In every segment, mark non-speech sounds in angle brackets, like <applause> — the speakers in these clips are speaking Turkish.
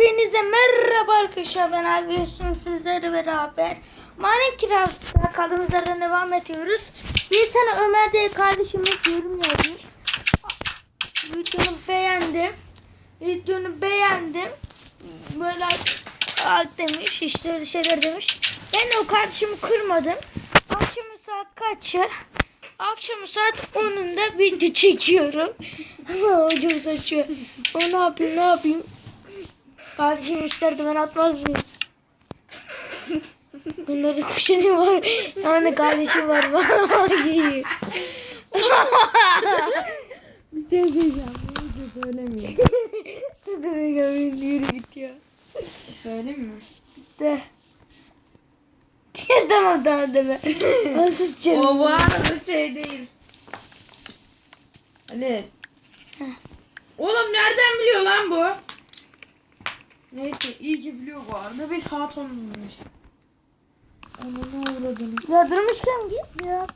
Hepinize merhaba arkadaşlar ben abi Hüsnü sizlerle beraber Minecraft'ta kaldığımız yerden devam ediyoruz. Bir tane Ömer diye kardeşimiz yorum yazmış. Videonu beğendim. Videonu beğendim. Böyle ak demiş işte öyle şeyler demiş. Ben o kardeşimi kırmadım. Akşam saat kaçı? Akşam saat 10'unda video çekiyorum. <laughs> Hocam saçıyor. O ne yapayım ne yapayım? Kardeşim isterdi ben atmaz mıyım? Bunlarda kuşanı var. Yani kardeşim var. Bana giyiyor. Bir şey diyeceğim. Bunu söylemiyor. Ya yürü git ya. Söyleyeyim mi? De. tamam tamam deme. Nasıl canım? O bu arada şey değil. Ali. Oğlum nereden biliyor lan bu? Neyse iyi ki biliyor bu arada. Bir saat olmuş. Ananı uğradın. Ya durmuşken git ya.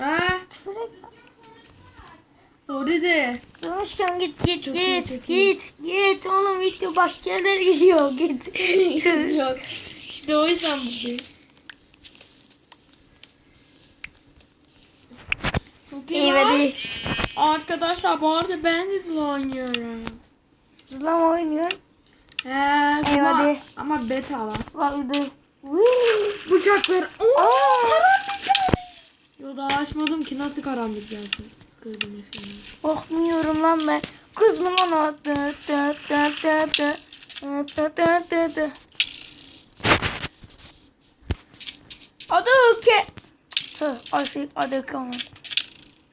Ha? Şuraya Sorry de. Durmuşken git git Çok git iyi, çok iyi. git git oğlum video başka yerlere gidiyor git. <laughs> Yok. İşte o yüzden buradayım. Çok iyi, İyi ve değil. Arkadaşlar bu arada ben de zil oynuyorum. Zılam oynuyor. He, İyi, ama, hadi. ama beta lan. Whee! Bıçaklar. Oo. Aa! Yo daha açmadım ki nasıl karanlık gelsin. Kırdım şimdi. Korkmuyorum lan ben. Kız mı lan o? Dı dı dı dı. Dı dı dı dı dı. Adı ke. Tı, asik adı kaman.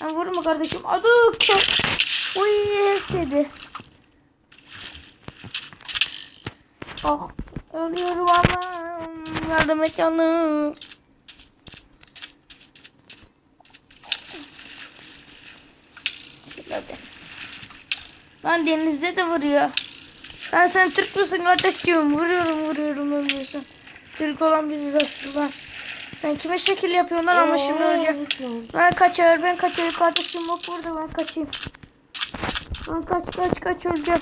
Ben vurma kardeşim. Adı ke. Uy sedi. Oh, ölüyorum Allah'ım. Yardım et yanım. Deniz. Lan denizde de vuruyor. Ben sen Türk müsün kardeşciğim? Vuruyorum vuruyorum ölmüyorsun. Türk olan biziz aslında. Sen kime şekil yapıyorsun lan ama şimdi olacak. Ben kaçar ben kaçar kardeşim yok burada ben kaçayım. Ben kaç kaç kaç öleceğim.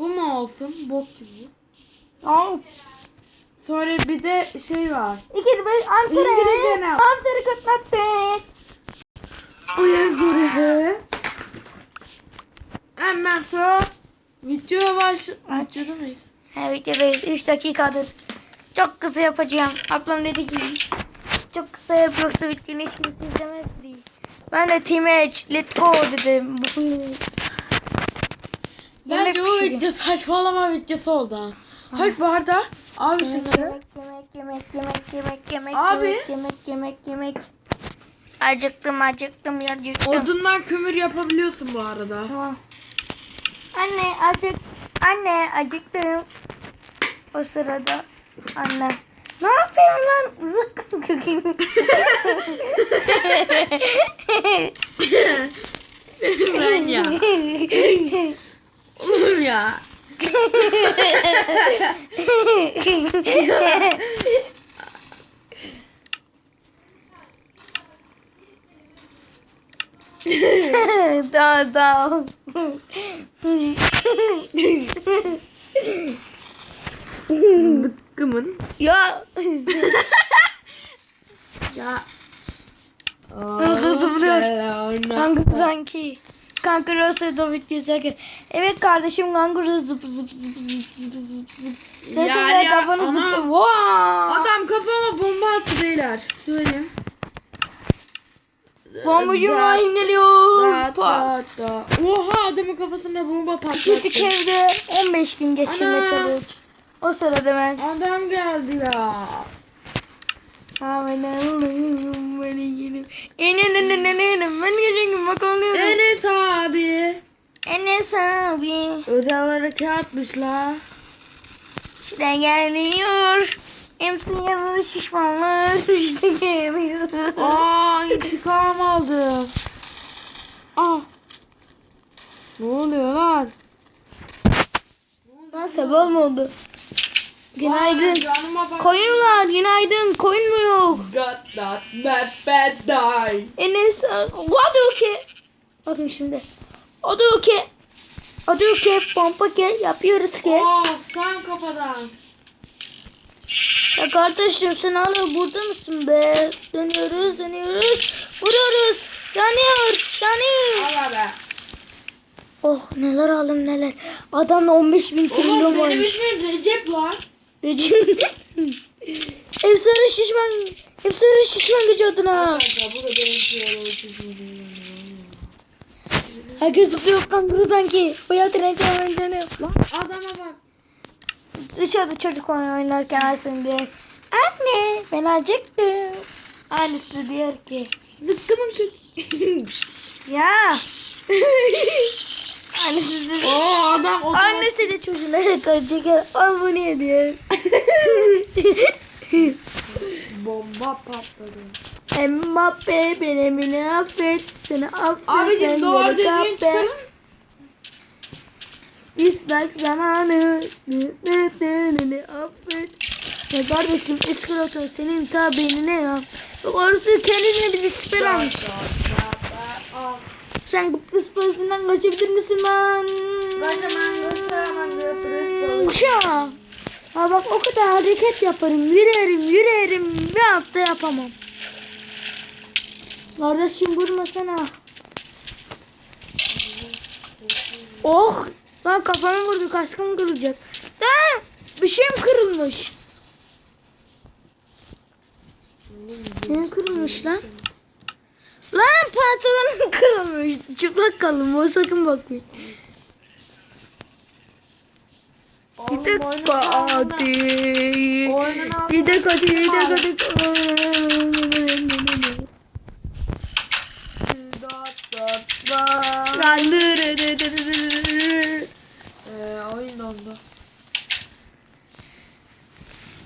Bu mu olsun? Bok gibi. Al. Sonra bir de şey var. İki beş. İngilizce ne yap? Amsterdam kutlattık. Yazıyor he. Hemen sonra video baş... Videoda mıyız? Evet evet 3 dakikadır. Çok kısa yapacağım. Ablam dedi ki çok kısa yap yoksa videonun hiç kimse izlemez diye. Ben de Team Edge let's go dedim. Bence o video saçmalama videosu oldu ha. Hayır bu arada abi şunları. Yemek yemek yemek yemek yemek yemek Abi. yemek yemek yemek yemek. Acıktım acıktım ya acıktım. Odundan kömür yapabiliyorsun bu arada. Tamam. Anne acık anne acıktım. O sırada anne ne yapıyorsun lan? Zıkkım kökeyim. <laughs> ben ya. <laughs> ya. daha daha. Bıkkımın. Ya. ya. Oh, Kızım dur. Hangi sanki? Kanka Rosetta video izlerken. Evet kardeşim kanka zıp zıp zıp zıp zıp zıp zıp. Sesle Ya, ya, kafanı ama- zıplıyor. Wow. Adam kafama bomba attı beyler. Söyleyeyim. Bombacı Da- Mahim geliyor. Da, da, da. Oha adamın kafasına bomba patlattı. Çiftlik evde 15 gün geçirme Ana. çalış. O sırada ben. Adam geldi ya. Havalarım böyle yerim. Enes abi. Enes abi. Özel harekatmış atmışlar. İşte geliyor. Hepsini yanına şişmanlar. İşte geliyor. Aa intikam aldım. Ah. Ne oluyor lan? Lan sebep oldu? Günaydın. Koyunlar günaydın. Koyun mu yok? Got that bad bad die. Enes hadi okey. Bakın şimdi. Hadi okey. Hadi okey. Pompa ke yapıyoruz ki. Of kan kafadan. Ya kardeşim sen hala burada mısın be? Dönüyoruz dönüyoruz. Vuruyoruz. Yanıyor. Yanıyor. Allah be. Oh neler aldım neler. Adamda 15 bin trilyon Oğlum benim varmış. ismim Recep lan. Recep. Efsane şişman. Efsane şişman gücü adına. Herkes zıplıyor kanguru sanki. Hayatın en canı canı. Lan adama bak. Dışarıda çocuk oynarken Aysen diyor. Anne ben acıktım. Annesi diyor ki. Zıkkımın kız. <laughs> Ya. Annesi de. Oo adam o Annesi de çocuğuna karışık. Al bunu ye diyor. <laughs> bomba patladı. Mbappe beni beni affet. Seni affet. Abicim ben doğru düzgün kahpe. çıkalım. İsmek zamanı. Nı nı nı nı nı affet. Ya kardeşim eskalator senin tabini ne ya? Orası kendine bir siper almış. Sen Kıbrıs polisinden kaçabilir misin lan? Kaçamam, kaçamam, Kıbrıs polisi. Uşa. Ha bak o kadar hareket yaparım. Yürüyerim, yürüyerim. Bir hafta yapamam. Kardeşim vurmasana. Oh. Lan kafamı vurdu. Kaskım kırılacak. Lan bir şeyim kırılmış. Ne kırılmış lan? Lan pantolonum kırılmış. Çıplak kaldım. O sakın bakmayın. Bir dakika hadi. Dakika hadi. Dakika hadi. Eee oyun dondu.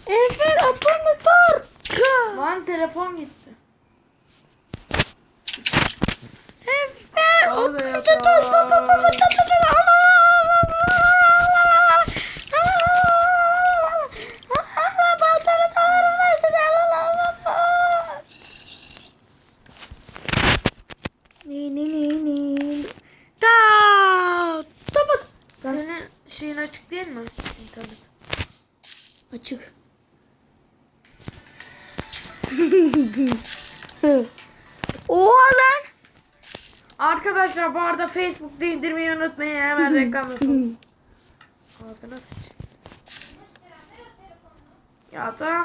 Efer operatör. Lan telefon gitti. Al be operatör. Ne ne ne ne. Ta. Ta bak. Senin şeyin açık değil mi? İnternet. Açık. Lan. Arkadaşlar bu arada Facebook'ta indirmeyi unutmayın. Hemen <laughs> reklam yapalım. Ağzına sıç. Ya tamam.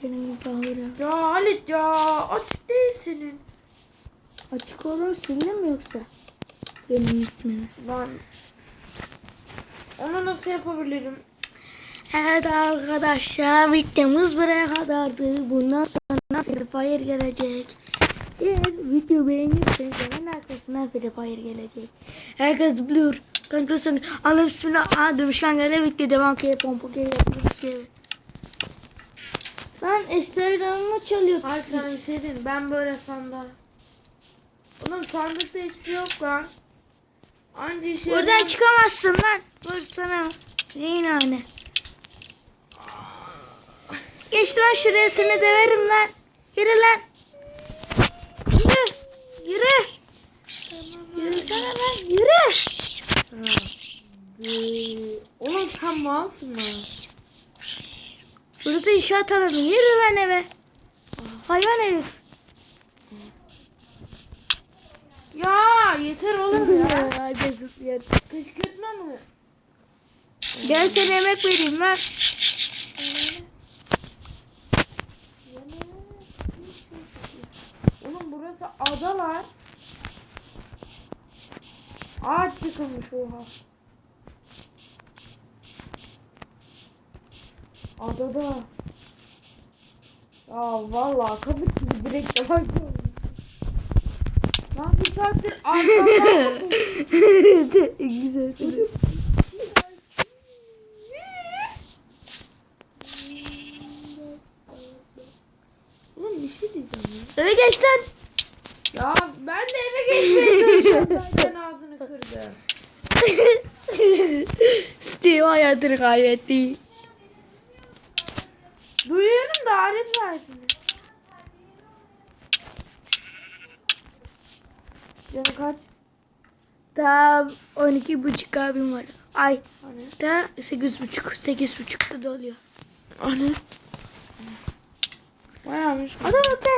Tenimi bağırıyorum. Ya Halit ya açık değil senin. Açık olur sildim mi yoksa? Benim ismimi. Ben onu nasıl yapabilirim? Evet arkadaşlar videomuz buraya kadardı. Bundan sonra Free Fire gelecek. Eğer video beğenirseniz hemen arkasına Free Fire gelecek. Herkes zıplıyor. Kankasın. Allah bismillah. Aa demişken gele video devam ki pompa geri yapıyoruz gibi. Lan eşlerimi çalıyor. Hayır bir şey diyeyim. Ben böyle sandal. Oğlum sandıkta hiçbir şey yok lan. Anca işe Buradan çıkamazsın lan. Dur sana. Yine anne. Geç lan şuraya seni döverim lan. Yürü lan. Yürü. Yürü. Yürüsene lan. Yürü. Ee, Oğlum sen malsın lan. Burası inşaat alanı. Yürü lan eve. Hayvan herif. Ya yeter oğlum ya. <laughs> Hadi zıplayalım. Kışkırtma mı? Gel sana yemek vereyim lan. Oğlum burası adalar. Ağaç yıkılmış oha. Adada. Ya vallahi kabuk gibi direkt yavaş Lan bir saattir arkamdan <laughs> Güzel. Oğlum bir şey diyeceğim ya. Eve geç lan. Ya ben de eve geçmeye çalışıyorum. <laughs> Sen ağzını kırdı. Steve hayatını kaybetti. Duyuyorum da alet versin. Canı kaç? Tam 12 buçuk abim var. Ay Hani? da 8 buçuk. 8 buçukta doluyor. Hani? Bayağımış. Adam öte.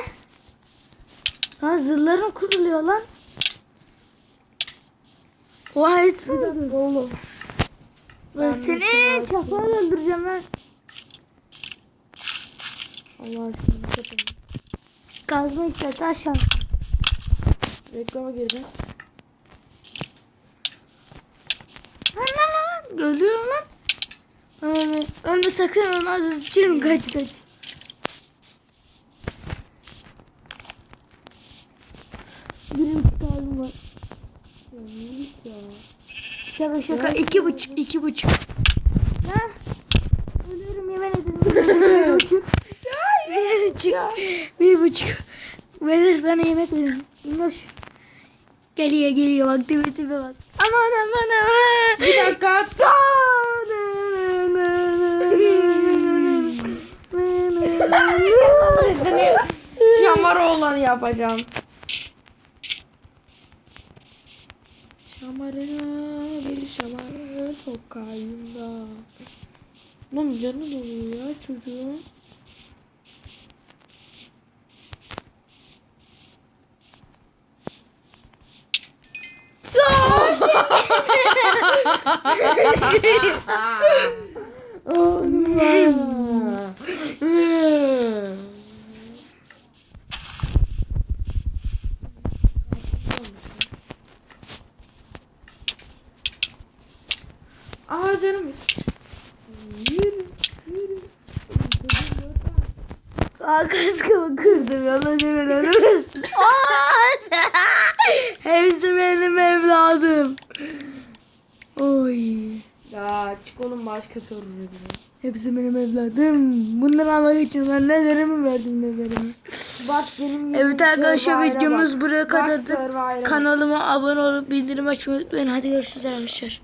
Ha zırhların kuruluyor lan. Vay espriden. Oğlum. Ben Ben seni çapayla öldüreceğim ben. Allah aşkına kapatın. Kazma işte taş al. Reklama girdim. Lan lan lan. Gözlerim lan. Ölme, ölme sakın ölme sıçırım kaç kaç. Birim kalbim var. Ya ya. Şaka şaka iki buçuk iki buçuk. Ha? Ölüyorum yemin ederim. Bir buçuk. Bir <laughs> buçuk. Verir bana yemek verin. Minnoş. Geliyor geliyor bak tipe tipe bak. Aman aman aman. Bir dakika. Şamar oğlanı yapacağım. Şamarına bir şamar sokağında. Lan canı doluyor ya çocuğun. <laughs> Aa <laughs> canım. Yürü, yürü. Aa kaskımı kırdım yalan yemin ölürsün. Hepsi benim evladım. Oy. Ya çık onun başka sorunu. Hepsi benim evladım. Bundan almak için ben nelerimi verdim nelerimi. Bak benim Evet arkadaşlar videomuz bak. buraya kadardı. Kanalıma abone olup bildirim açmayı unutmayın. Hadi görüşürüz arkadaşlar.